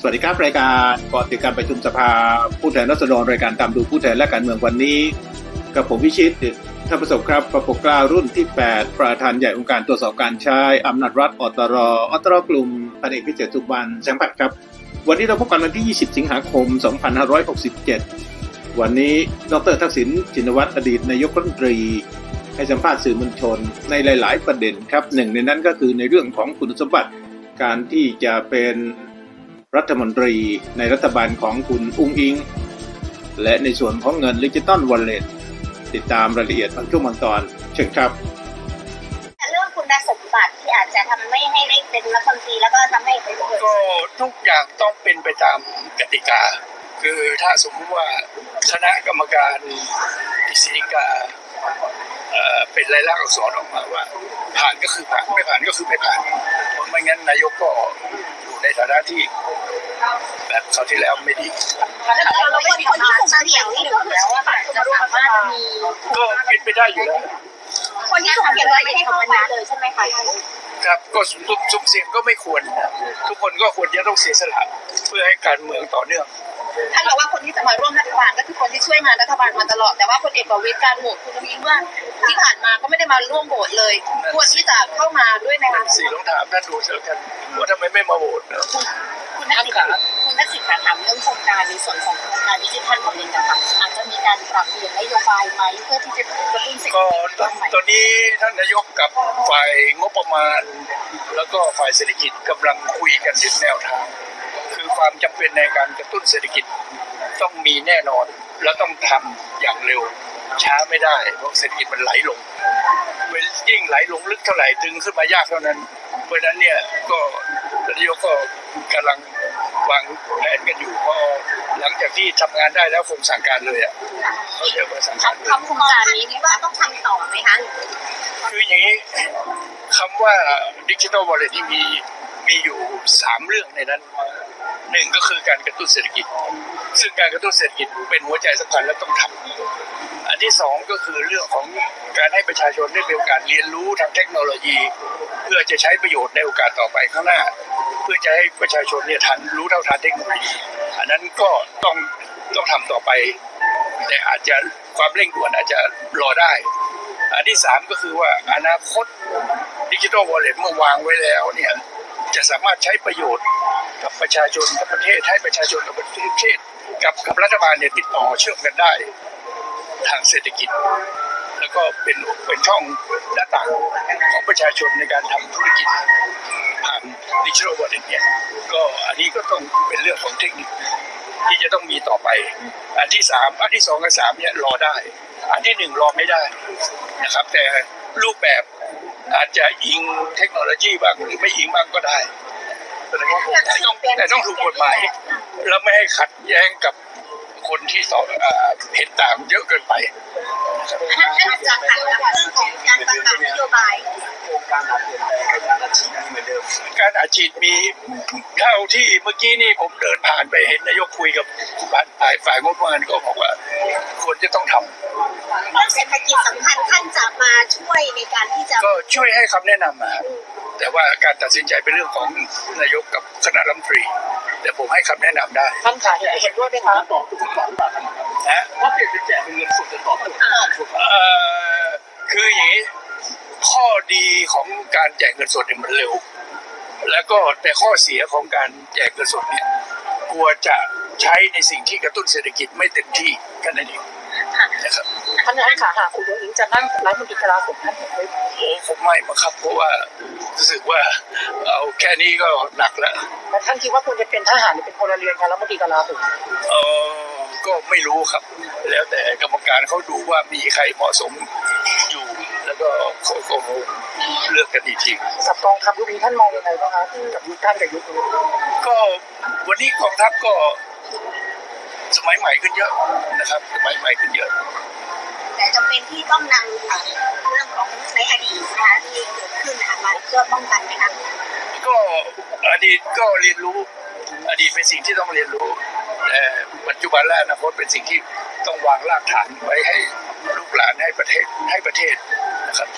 สวัสดีครับ รายการก่อนติดการประชุมสภาผู้แทนราษฎรรายการตามดูผู้แทนและการเมืองวันนี้ กับผมวิชิตท่านประสบครับประปกกล้ารุ่นที่ 8 ประธานใหญ่องค์การตรวจสอบการใช้อำนาจรัฐอตรอตรกลุ่มพันเอกพิเศษสุวรรณแสงปัดครับ วันนี้เราพบกันวันที่ 20 สิงหาคม 2567 วันนี้ดรทักษิณชินวัตรอดีตนายกรัฐมนตรีให้สัมภาษณ์สื่อมวลชนในหลาย ๆ ประเด็นครับหนึ่งในนั้นก็คือในเรื่องของคุณสมบัติการที่จะเป็น รัฐมนตรีในรัฐบาลของคุณอุ้งอิง และในส่วนของเงินดิจิตอลวอลเล็ตติดตามรายละเอียดบางช่วงบางตอน เชิญครับ เรื่องคุณสมบัติที่อาจจะทำไม่ให้ได้เป็นรัฐมนตรีแล้วก็ทำให้เป็นก็ทุกอย่างต้องเป็นไปตามกติกา คือถ้าสมมติว่าคณะกรรมการกฤษฎีกาเอ่อเป็นรายลักษณ์อักษรออกมาว่า ผ่านก็คือผ่านไม่ผ่านก็คือไม่ผ่านเพราะไม่งั้นนายกก็อยู่ใน ฐานะที่แบบคราวที่แล้วไม่ดีเราเป็นคนที่สุ่มเสี่ยงนี่ถูกแล้วว่าจะสามารถมีก็เป็นไปได้อยู่แล้วคนที่สุ่มเสี่ยงไม่ให้เข้าไปเลยใช่ไหมคะครับก็สุ่มสุ่มเสี่ยงก็ไม่ควร ทุกคนก็ควรจะต้องเสียสละเพื่อให้การเมืองต่อเนื่องท่านบอกว่าคนที่จะมาร่วมรัฐบาลก็คือคนที่ช่วยงานรัฐบาลมาตลอดแต่ว่าคนเอกประวิตรการโหวตคุณมีว่า ที่ผ่านมาก็ไม่ได้มาร่วมโหวตเลย ควรที่จะเข้ามาด้วยไหมคะสี่ลองถามท่านดูเสียกันว่าทำไมไม่มาโหวตนะคุณนักศึกษาคุณนักศึกษาถามเรื่องโครงการในส่วนของโครงการดิจิทัลของเรียนต่างๆอาจจะมีการปรับเปลี่ยนนโยบายไหมเพื่อที่จะกระตุ้นเศรษฐก็กิจตอนตอนนี้ท่านนายกกับฝ่ายงบประมาณ แล้วก็ฝ่ายเศรษฐกิจกำลังคุยกันถึงแนวทาง คือความจำเป็นในการกระตุ้นเศรษฐกิจต้องมีแน่นอนและต้องทำอย่างเร็ว ช้าไม่ได้เพราะเศรษฐกิจมันไหลลงเว้นยิ่งไหลลงลึกเท่าไหร่ดึงขึ้นมายากเท่านั้น เพราะฉะนั้นเนี่ยก็ท่านนายกก็กำลังวางแผนกันอยู่พอหลังจากที่ทำงานได้แล้วคงสั่งการเลยอะเขาเรียกว่าสั่งการเลยทำโครงการนี้นี่ว่าต้องทำต่อไหมคะคืออย่างนี้คำว่าดิจิทัลวอลเล็ตที่มีมีอยู่สามเรื่องในนั้นหนึ่งก็คือการกระตุ้นเศรษฐกิจ ซึ่งการกระตุ้นเศรษฐกิจเป็นหัวใจสำคัญและต้องทำอันที่สองก็คือเรื่องของการให้ประชาชนได้มีโอกาสเรียนรู้ทางเทคโนโลยี เพื่อจะใช้ประโยชน์ในโอกาสต่อไปข้างหน้า เพื่อจะให้ประชาชนเนี่ยทันรู้เท่าทันเทคโนโลยีอันนั้นก็ต้องต้องทำต่อไป แต่อาจจะความเร่งด่วนอาจจะรอได้ อันที่สามก็คือว่าอนาคตดิจิทัลวอลเล็ตเมื่อวางไว้แล้วเนี่ยจะสามารถใช้ประโยชน์กับประชาชนกับประเทศให้ประชาชนกับประเทศ กับกับรัฐบาลเนี่ยติดต่อเชื่อมกันได้ทางเศรษฐกิจ แล้วก็เป็นเป็นช่องหน้าต่างของประชาชนในการทำธุรกิจผ่านดิจิทัลวอลเล็ตเนี่ยก็อันนี้ก็ต้องเป็นเรื่องของเทคนิคที่จะต้องมีต่อไป อันที่สามอันที่สองกับสามเนี่ยรอได้ อันที่หนึ่งรอไม่ได้นะครับ แต่รูปแบบอาจจะอิงเทคโนโลยีบ้างหรือไม่อิงบ้างก็ได้ แต่ต้องแต่ต้องถูกกฎหมาย แล้วไม่ให้ขัดแย้งกับคนที่สอบเอ่อเห็นต่างเยอะเกินไปท่านอาจารย์ค่ะเรื่องของการประกาศนโยบายการอาชีพมีเท่าที่เมื่อกี้นี่ผมเดินผ่านไปเห็นนายกคุยกับฝ่ายฝ่ายงบประมาณก็บอกว่าควรจะต้องทำเรื่องเศรษฐกิจสำคัญท่านจะมาช่วยในการที่จะก็ช่วยให้คำแนะนำมา แต่ว่าการตัดสินใจเป็นเรื่องของนายกกับคณะรัฐมนตรี แต่ผมให้คำแนะนำได้ท่านขาเห็นด้วยไหมคะตอบทุกคำแบบนะถ้าเปลี่ยนเป็นแจกเป็นเงินสดจะตอบถูกเอ่อคืออย่างนี้ข้อดีของการแจกเงินสดเนี่ยมันเร็ว แล้วก็แต่ข้อเสียของการแจกเงินสดเนี่ยกลัวจะใช้ในสิ่งที่กระตุ้นเศรษฐกิจไม่เต็มที่แค่นั้นเอง นะครับท่านท่านขาหากคุณอุ้งอิงจะนั่งรัฐมนตรีกลาโหมท่านเห็นด้วยไหมโอ้ผมไม่มาครับ เพราะว่ารู้สึกว่าเอาแค่นี้ก็หนักแล้วแล้วท่านคิดว่าควรจะเป็นทหารหรือเป็นพลเรือนคะรัฐมนตรีกลาโหมเออก็ไม่รู้ครับ แล้วแต่กรรมการเขาดูว่ามีใครเหมาะสมอยู่แล้วก็เขาก็เลือกกันอีกทีกับกองทัพยุคนี้ท่านมองยังไงบ้างคะกับยุคท่านกับยุคนี้ก็วันนี้กองทัพก็ สมัยใหม่ขึ้นเยอะนะครับ สมัยใหม่ขึ้นเยอะแต่จำเป็นที่ต้องนำเอ่อเรื่องของในอดีตนะคะที่เกิดขึ้นนะคะมาเพื่อป้องกันไหมคะก็อดีตก็เรียนรู้ อดีตเป็นสิ่งที่ต้องเรียนรู้แต่ปัจจุบันและอนาคตเป็นสิ่งที่ต้องวางรากฐานไว้ให้ลูกหลานให้ประเทศให้ประเทศนะครับ